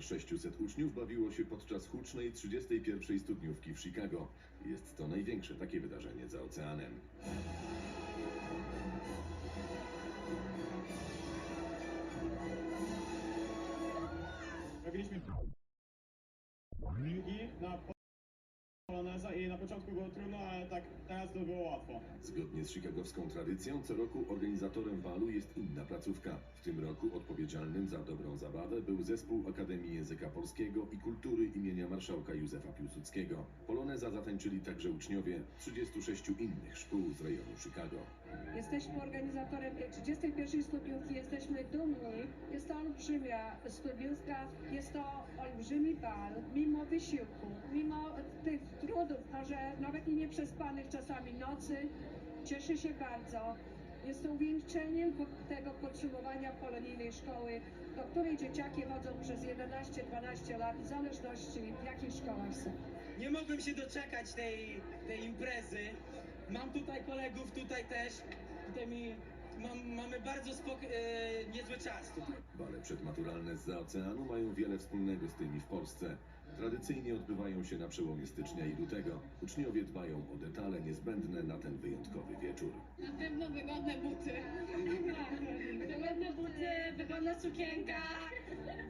Ponad 600 uczniów bawiło się podczas hucznej 31. studniówki w Chicago. Jest to największe takie wydarzenie za oceanem. Długi na i na początku było trudno, ale tak teraz to było łatwo. Zgodnie z chicagowską tradycją, co roku organizatorem balu jest inna placówka. W tym roku odpowiedzialnym za dobrą zabawę był zespół Akademii Języka Polskiego i Kultury imienia marszałka Józefa Piłsudskiego. Poloneza zatańczyli także uczniowie 36 innych szkół z rejonu Chicago. Jesteśmy organizatorem tej 31 studniówki, jesteśmy dumni. Jest to olbrzymia studniówka, jest to olbrzymi bal, mimo wysiłku, mimo tych może nawet i nieprzespanych czasami nocy. Cieszę się bardzo. Jest to uwieńczeniem po- tego podsumowania polonijnej szkoły, do której dzieciaki chodzą przez 11-12 lat, w zależności w jakich szkołach są. Nie mogłem się doczekać tej, tej imprezy. Mam tutaj kolegów, tutaj też. Tutaj mi, mam, mamy bardzo spok- e, niezły czas tutaj. Bale przedmaturalne z oceanu mają wiele wspólnego z tymi w Polsce. Tradycyjnie odbywają się na przełomie stycznia i lutego. Uczniowie dbają o detale niezbędne na ten wyjątkowy wieczór. Na pewno wygodne buty. Wygodne buty, wygodna sukienka.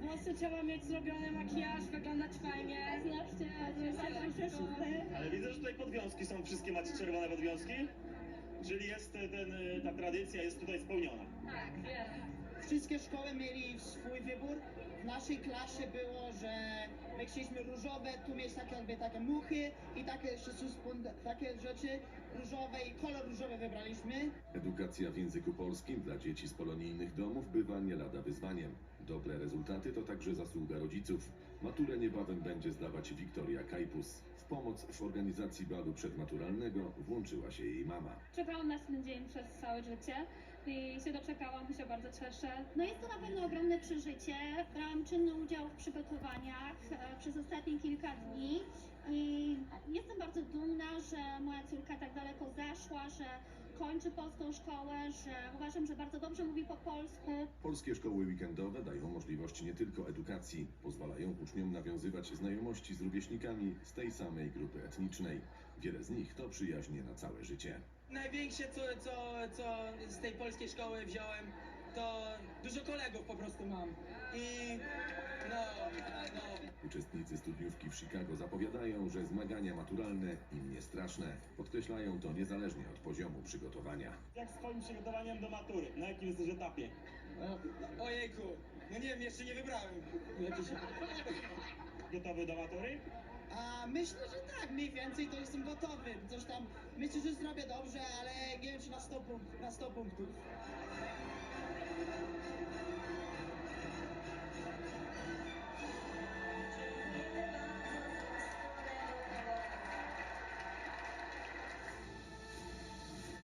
Włosy trzeba mieć zrobione, makijaż, wyglądać fajnie. Ale widzę, że tutaj podwiązki są, wszystkie macie czerwone podwiązki. Czyli jest ten, ta tradycja jest tutaj spełniona. Tak, wiem. Wszystkie szkoły mieli swój wybór. W naszej klasie było, że my chcieliśmy różowe, tu mieć takie jakby takie muchy i takie takie rzeczy różowe i kolor różowy wybraliśmy. Edukacja w języku polskim dla dzieci z polonijnych domów bywa nie lada wyzwaniem. Dobre rezultaty to także zasługa rodziców. Maturę niebawem będzie zdawać Wiktoria Kajpus. W pomoc w organizacji balu przedmaturalnego włączyła się jej mama. Czekałam na ten dzień przez całe życie i się doczekałam się bardzo cieszę. No jest to na pewno ogromne przeżycie. Brałam czynny udział w przygotowaniach e, przez ostatnie kilka dni i jestem bardzo dumna, że moja córka tak daleko zaszła, że kończy polską szkołę, że uważam, że bardzo dobrze mówi po polsku. Polskie szkoły weekendowe dają możliwość nie tylko edukacji, pozwalają uczniom nawiązywać znajomości z rówieśnikami z tej samej grupy etnicznej. Wiele z nich to przyjaźnie na całe życie. Największe, co, co, co z tej polskiej szkoły wziąłem, to dużo kolegów po prostu mam. I Uczestnicy studniówki w Chicago zapowiadają, że zmagania maturalne im nie straszne. Podkreślają to niezależnie od poziomu przygotowania. Jak z twoim przygotowaniem do matury? Na jakim jesteś etapie? ojejku, no nie wiem, jeszcze nie wybrałem. Jakieś... Gotowy do matury? A myślę, że tak, mniej więcej to jestem gotowy. Coś tam, myślę, że zrobię dobrze, ale nie wiem czy na 100, punk- na 100 punktów.